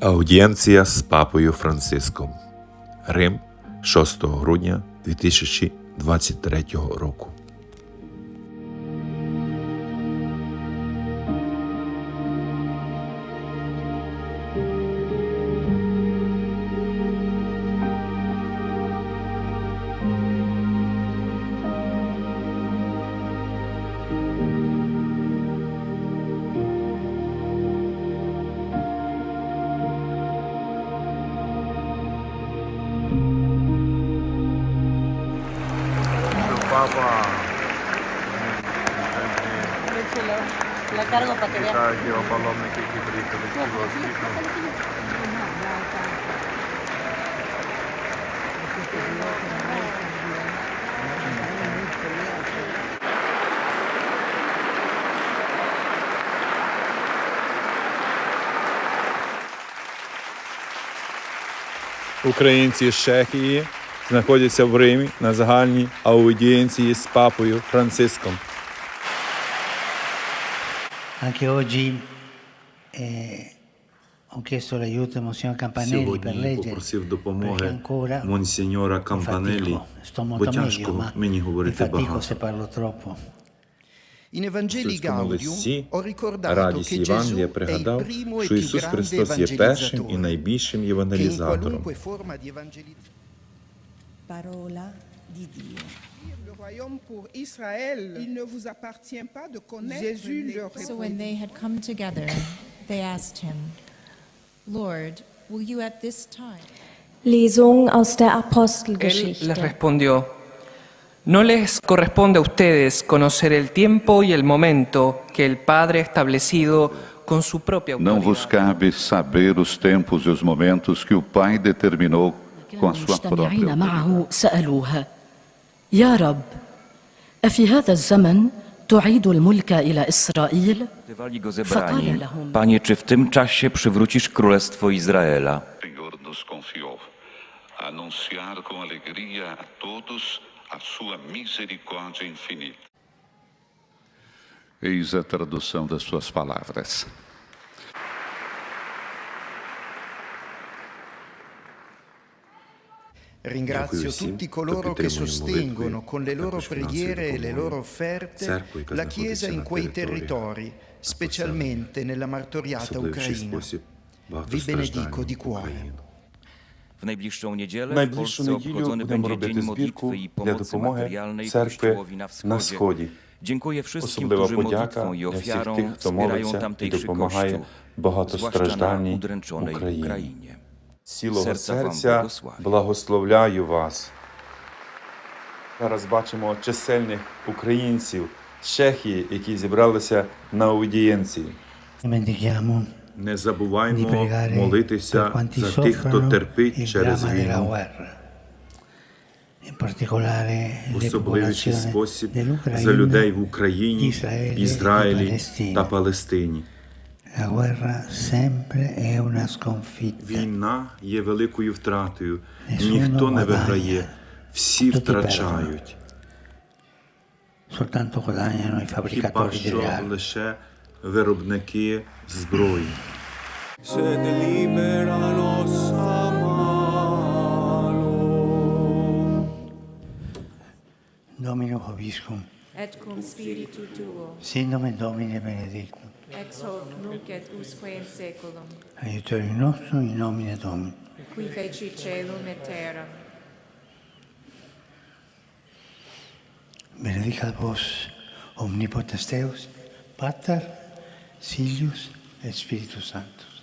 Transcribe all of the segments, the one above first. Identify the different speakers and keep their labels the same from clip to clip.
Speaker 1: Аудієнція з папою Франциском. Рим 6 грудня 2023 року.
Speaker 2: Папа.
Speaker 3: Leche lo- la cargo para que vea.
Speaker 2: Так, його паломники, які приїхали з цього світу.
Speaker 4: Українці з Чехії знаходяться в Римі на загальній аудієнції з папою Франциском.
Speaker 5: Anche oggi eh, ho chiesto l'aiuto a Monsignor Campanelli per
Speaker 1: Сьогодні
Speaker 5: leggere,
Speaker 1: попросив
Speaker 5: perché
Speaker 1: допомоги
Speaker 5: ancora
Speaker 1: монсеньора Кампанелі,
Speaker 5: fatico, sto
Speaker 1: бо
Speaker 5: molto meglio,
Speaker 1: тяжко
Speaker 5: ma
Speaker 1: мені
Speaker 5: mi
Speaker 1: говорити
Speaker 5: fatico se
Speaker 1: багато.
Speaker 5: parlo troppo.
Speaker 6: In Evangeli
Speaker 1: Сільському листі
Speaker 6: Gaudium ho ricordato
Speaker 1: радість
Speaker 6: che
Speaker 1: Євангелія
Speaker 6: Gesù è il
Speaker 1: пригадав,
Speaker 6: primo e
Speaker 1: що
Speaker 6: più
Speaker 1: Ісус
Speaker 6: grande
Speaker 1: Христос є першим і найбільшим
Speaker 6: che in
Speaker 1: євангелізатором.
Speaker 6: qualunque forma di evangelizzazione
Speaker 7: Parola di Dio.
Speaker 8: le royaume pour Israël. Il ne vous appartient pas de connaître Jésus leur
Speaker 7: So when they had come together, they asked him, Lord, will you at this time
Speaker 9: Lesung aus der
Speaker 10: Él les
Speaker 9: Apostelgeschichte.
Speaker 10: respondió, no les corresponde a ustedes conocer el tiempo y el momento que el Padre ha establecido con su propia
Speaker 11: Não vos
Speaker 10: autoridad.
Speaker 11: cabe saber os tempos e os momentos que o Pai determinou com a sua própria
Speaker 12: المجتمعين
Speaker 11: autoridade.
Speaker 12: معه سألوها يا رب أفي هذا الزمن تعيد الملك إلى إسرائيل؟
Speaker 13: Bywali go
Speaker 12: Fakale
Speaker 13: zebrani.
Speaker 12: lahum.
Speaker 13: Panie, czy w tym czasie przywrócisz królestwo Izraela?
Speaker 11: O Senhor nos confiou a anunciar com alegria a todos a sua misericórdia infinita. Eis a tradução das suas palavras.
Speaker 6: Ringrazio tutti coloro che sostengono con le loro preghiere e le loro offerte la Chiesa in quei territori, specialmente nella martoriata Ucraina. Vi benedico di cuore.
Speaker 1: Україну.
Speaker 13: W najbliższą
Speaker 4: Найближчу неділю будемо робити збірку для допомоги церкви на Сході.
Speaker 13: Dziękuję wszystkim,
Speaker 4: Особлива подяка
Speaker 13: ofiarą
Speaker 4: тих, хто молиться і допомагає
Speaker 13: Kościół, zwłaszcza na
Speaker 4: багатостраждальній
Speaker 13: udręczonej
Speaker 4: Україні. Цілого
Speaker 13: Серця
Speaker 4: благословляю вас. Зараз бачимо чисельних українців з Чехії, які зібралися на аудієнції. Не забуваймо молитися за тих, хто терпить через війну. особливіший спосіб за людей в Україні,
Speaker 5: Ізраїлі Палестині.
Speaker 4: та Палестині. Війна є великою втратою. Ніхто не виграє, всі втрачають.
Speaker 5: Soltanto guadagnano i
Speaker 4: Хіба що лише виробники зброї.
Speaker 5: Domino Vobiscum,
Speaker 7: et cum spiritu tuo,
Speaker 5: sin nomen Domini benedictum,
Speaker 7: ex hoc nunc et usque in seculum,
Speaker 5: aiutorium nostrum in nomine Domini.
Speaker 7: qui feci celum et terram.
Speaker 5: Benedicat vos omnipotens Deus, Pater, Filius et Spiritus Sanctus.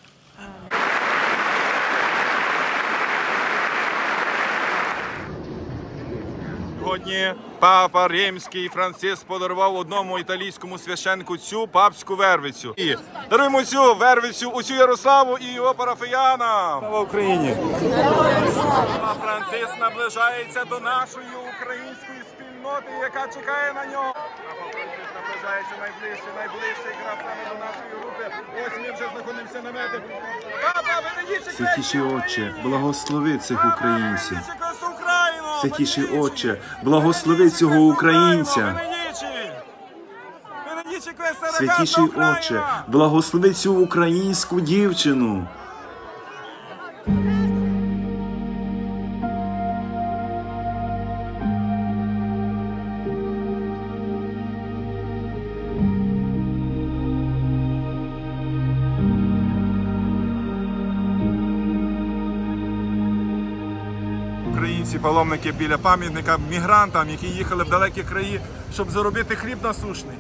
Speaker 4: Сьогодні папа римський Франциск подарував одному італійському священнику цю папську вервицю. І даруємо цю вервицю усю Ярославу і його парафіянам. Слава Україні! Папа Франциск наближається до нашої української спільноти, яка чекає на нього. Наближається найближче, найближче якраз саме до нашої групи. Ось ми вже знаходимося на мети. Папа!
Speaker 1: Святіший Отче, благослови цих українців. Святіший Отче, благослови цього українця. Святіший Отче, благослови цю українську дівчину. Українці, паломники біля пам'ятника мігрантам, які їхали в далекі краї, щоб заробити хліб насушний.